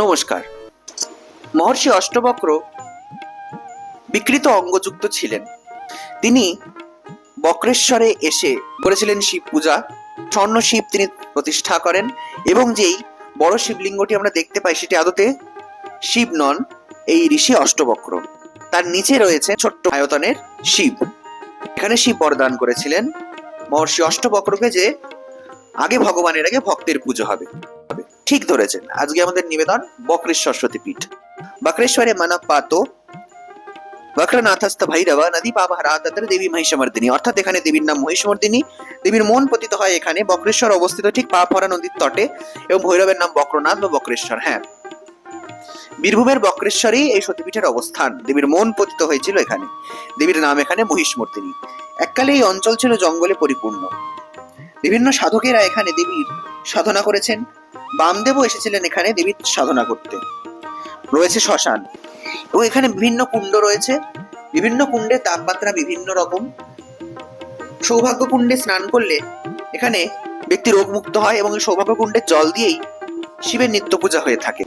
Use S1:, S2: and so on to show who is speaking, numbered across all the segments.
S1: নমস্কার। মহর্ষি অষ্টবক্র বিকৃত অঙ্গযুক্ত ছিলেন। তিনি বক্রেশ্বরে এসে করেছিলেন শিব পূজা, স্বর্ণ শিব তিনি প্রতিষ্ঠা করেন এবং যেই বড় শিবলিঙ্গটি আমরা দেখতে পাই সেটি আদতে শিব নন, এই ঋষি অষ্টবক্র। তার নিচে রয়েছে ছোট্ট আয়তনের শিব। এখানে শিব বরদান করেছিলেন। মহর্ষি অষ্টবক্রকে যে আগে ভগবানের আগে ভক্তের পুজো হবে। ঠিক ধরেছেন। আজকে আমাদের নিবেদন বক্রেশ্বর সতীপীঠ বক্রেশ্বরে মন পাত বক্রনাথস্থ ভৈরব নদী পাবহারা তত্র দেবী মহিষমর্দিনী। অর্থাৎ এখানে দেবীর নাম মহিষমর্দিনী। দেবীর মন পতিত হয় এখানে। বক্রেশ্বর অবস্থিত ঠিক পাপহারা নদীর তটে এবং ভৈরবের নাম বক্রনাথ বা বক্রেশ্বর। হ্যাঁ। বীরভূমের বক্রেশ্বরেই এই সতীপীঠের অবস্থান। দেবীর মন পতিত হয়েছিল এখানে। দেবীর নাম এখানে মহিষমর্দিনী। এককালে এই অঞ্চল ছিল জঙ্গলে পরিপূর্ণ। বিভিন্ন সাধকেরা এখানে দেবীর সাধনা করেছেন। বামদেবও এসেছিলেন এখানে দেবীর সাধনা করতে। রয়েছে শ্মশান এবং এখানে বিভিন্ন কুণ্ড রয়েছে। বিভিন্ন কুণ্ডের তাপমাত্রা বিভিন্ন রকম। সৌভাগ্য কুণ্ডে স্নান করলে এখানে ব্যক্তি রোগমুক্ত হয় এবং সৌভাগ্য কুণ্ডের জল দিয়েই শিবের নিত্য পূজা হয়ে থাকে।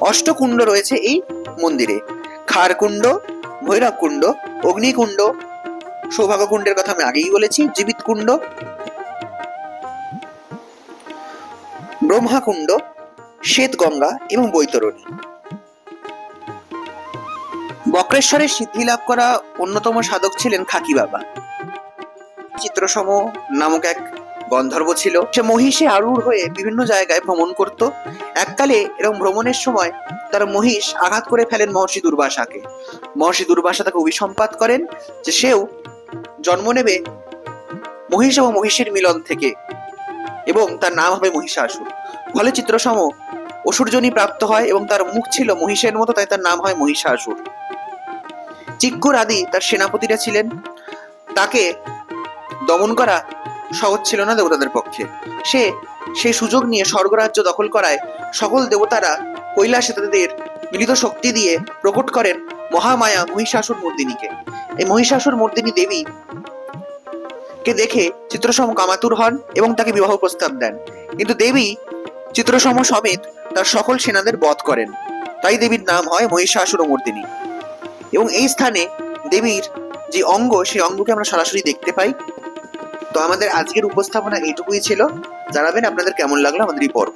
S1: অষ্টকুণ্ড রয়েছে এই মন্দিরে। খারকুণ্ড ভৈরব কুণ্ড অগ্নিকুণ্ড। সৌভাগ্য কুণ্ডের কথা আমি আগেই বলেছি। জীবিত ব্রহ্মাকুণ্ড, শ্বেতগঙ্গা এবং বৈতরণী। বক্রেশ্বরের সিদ্ধি লাভ করা অন্যতম সাধক ছিলেন খাকি বাবা। চিত্রসম নামক এক গন্ধর্ব ছিল। সে মহিষে আরূঢ় হয়ে বিভিন্ন জায়গায় ভ্রমণ করত। এককালে এরকম ভ্রমণের সময় তার মহিষ আঘাত করে ফেলেন মহর্ষি দুর্বাসাকে। মহর্ষি দুর্বাসা তাকে অভিসম্পাত করেন যে সেও জন্ম নেবে মহিষ এবং মহিষের মিলন থেকে। এবং তার নাম হবে মহিষাসুর। ফলে চিত্রসম অসুরজনী প্রাপ্ত হয় এবং তার মুখ ছিল মহিষের মতো, তাই তার নাম হয় মহিষাসুর। চিক্কুর আদি তার সেনাপতিরা ছিলেন। তাকে দমন করা সহজ ছিল না দেবতাদের পক্ষে। সে সেই সুযোগ নিয়ে স্বর্গরাজ্য দখল করায় সকল দেবতারা কৈলাসে তাদের মিলিত শক্তি দিয়ে প্রকট করেন মহামায়া মহিষাসুর মর্দিনীকে। এই মহিষাসুর মর্দিনী দেবী কে দেখে চিত্রসম কামাতুর হন এবং তাকে বিবাহ প্রস্তাব দেন। কিন্তু দেবী চিত্রসম সমেত তার সকল সেনাদের বধ করেন। তাই দেবীর নাম হয় মহিষাসুর মর্দিনী এবং এই স্থানে দেবীর যে অঙ্গ, সেই অঙ্গকে আমরা সরাসরি দেখতে পাই। তো আমাদের আজকের উপস্থাপনা এইটুকুই ছিল। জানাবেন আপনাদের কেমন লাগল আমাদের এই পর্ব।